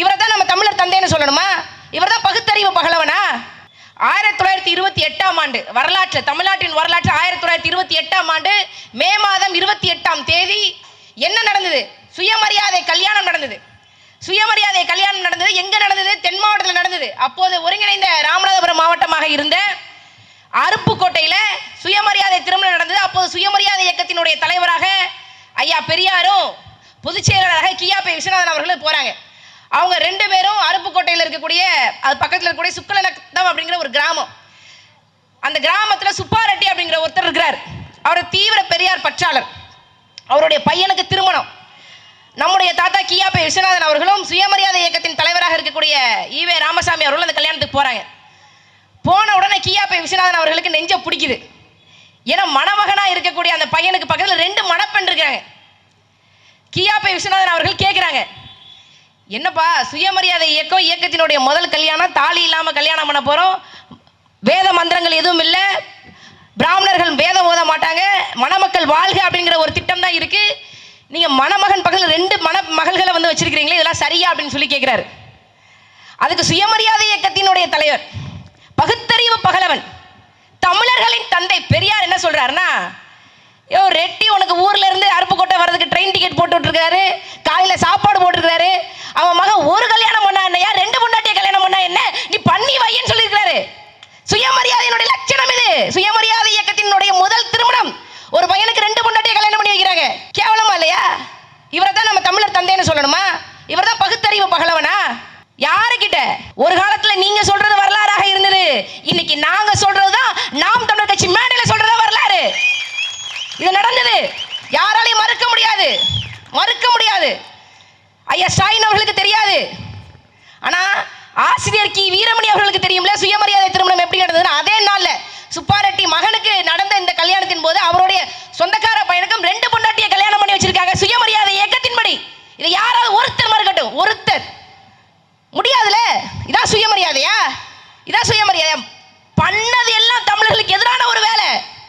இவரை தான் நம்ம தமிழர் தந்தைன்னு சொல்லணுமா? இவர் தான் பகுத்தறிவு பகலவனா? ஆயிரத்தி தொள்ளாயிரத்தி இருபத்தி எட்டாம் ஆண்டு வரலாற்று தமிழ்நாட்டின் வரலாற்று ஆயிரத்தி தொள்ளாயிரத்தி இருபத்தி எட்டாம் ஆண்டு மே மாதம் இருபத்தி எட்டாம் தேதி என்ன நடந்தது? சுயமரியாதை கல்யாணம் நடந்தது. சுயமரியாதை கல்யாணம் நடந்தது. எங்க நடந்தது? தென் மாவட்டத்தில் நடந்தது. அப்போது ஒருங்கிணைந்த ராமநாதபுரம் மாவட்டமாக இருந்த அருப்புக்கோட்டையில் சுயமரியாதை திருமணம் நடந்தது. அப்போது சுயமரியாதை இயக்கத்தினுடைய தலைவராக ஐயா பெரியாரும் பொதுச் செயலாளராக விஸ்வநாதன் அவர்களும் போறாங்க. அவங்க ரெண்டு பேரும் அருப்புக்கோட்டையில் இருக்கக்கூடிய அது பக்கத்தில் இருக்கக்கூடிய சுக்கலநத்தம் அப்படிங்கிற ஒரு கிராமம். அந்த கிராமத்தில் சுப்பாரெட்டி அப்படிங்கிற ஒருத்தர் இருக்கிறார். அவர் தீவிர பெரியார் பற்றாளர். அவருடைய பையனுக்கு திருமணம். நம்முடைய தாத்தா கியாபே விஸ்வநாதன் அவர்களும் சுயமரியாதை இயக்கத்தின் தலைவராக இருக்கக்கூடிய ஈவே ராமசாமி அவர்களும் அந்த கல்யாணத்துக்கு போகிறாங்க போன உடனே கியாபே விஸ்வநாதன் அவர்களுக்கு நெஞ்ச பிடிக்குது. ஏன்னா மணமகனாக இருக்கக்கூடிய அந்த பையனுக்கு பக்கத்தில் ரெண்டு மணப்பெண் இருக்காங்க கியாபே விஸ்வநாதன் அவர்கள் கேட்குறாங்க என்னப்பா சுயமரியாதை இயக்கம் இயக்கத்தினுடைய முதல் கல்யாணம் தாலி இல்லாமல் கல்யாணம் பண்ண போகிறோம் வேத மந்திரங்கள் எதுவும் இல்லை. பிராமணர்கள் வேதம் ஓத மாட்டாங்க. மணமக்கள் வாழ்க அப்படிங்கிற ஒரு திட்டம் தான் இருக்கு. நீங்க மணமகன் பக்கத்தில் ரெண்டு மண மகள்களை வந்து வச்சிருக்கிறீங்களே இதெல்லாம் சரியா அப்படின்னு சொல்லி கேட்கிறாரு அதுக்கு சுயமரியாதை இயக்கத்தினுடைய தலைவர் பகுத்தறிவு பகலவன் தமிழர்களின் தந்தை பெரியார் என்ன சொல்றாருன்னா யோ ரெட்டி உனக்கு ஊர்ல இருந்து அருப்புக்கோட்டை வர்றதுக்கு ட்ரெயின் டிக்கெட் போட்டு விட்டுருக்காரு காலையில சாப்பாடு போட்டுருக்காரு. அவன் மகன் ஒரு கல்யாணம் பண்ணா என்னையா ரெண்டு பொண்டாட்டிய கல்யாணம் பண்ணா என்ன? நீ பண்ணி வையன்னு சொல்லியிருக்காரு சுயமரியாதையினுடைய லட்சணம் இது. சுயமரியாதை இயக்கத்தினுடைய முதல் திருமணம். ஒரு பையனுக்கு ரெண்டு பொண்டாட்டிய கல்யாணம் பண்ணி வைக்கிறாங்க. கேவலமா இல்லையா? இவரை தான் நம்ம தமிழர் தந்தைன்னு சொல்லணுமா? இவர் தான் பகுத்தறிவு பகலவனா? யாருக்கிட்ட? ஒரு காலத்துல நீங்க சொல்றது வரலாறாக இருந்தது. இன்னைக்கு நாங்க சொல்றதுதான் நாம் தமிழர் கட்சி மேடையில சொல்றதா வரலாறு. இது நடந்தது. யாராலையும் மறுக்க முடியாது. மறுக்க முடியாது. ஐயா ஸ்டாலின் அவர்களுக்கு தெரியாது. ஆனா ஆசிரியர் கி. வீரமணி அவர்களுக்கு தெரியும்ல சுயமரியாதை திருமணம் எப்படி நடந்ததுன்னு? அதே நாள்ல சுப்பாரெட்டி மகனுக்கு நடந்த இந்த கல்யாணத்தின் போது அவருடைய சொந்தக்கார பையனுக்கும் ரெண்டு பொண்டாட்டிய கல்யாணம் பண்ணி வச்சிருக்காங்க. சுயமரியாதை இயக்கத்தின்படி. இதை யாராவது ஒருத்தர் மறுக்கட்டும் ஒருத்தர். முடியாதுல இதான் சுயமரியாதையா? இதான் சுயமரியாதையா? பண்ணது எல்லாம் தமிழர்களுக்கு எதிரான ஒரு வேலை.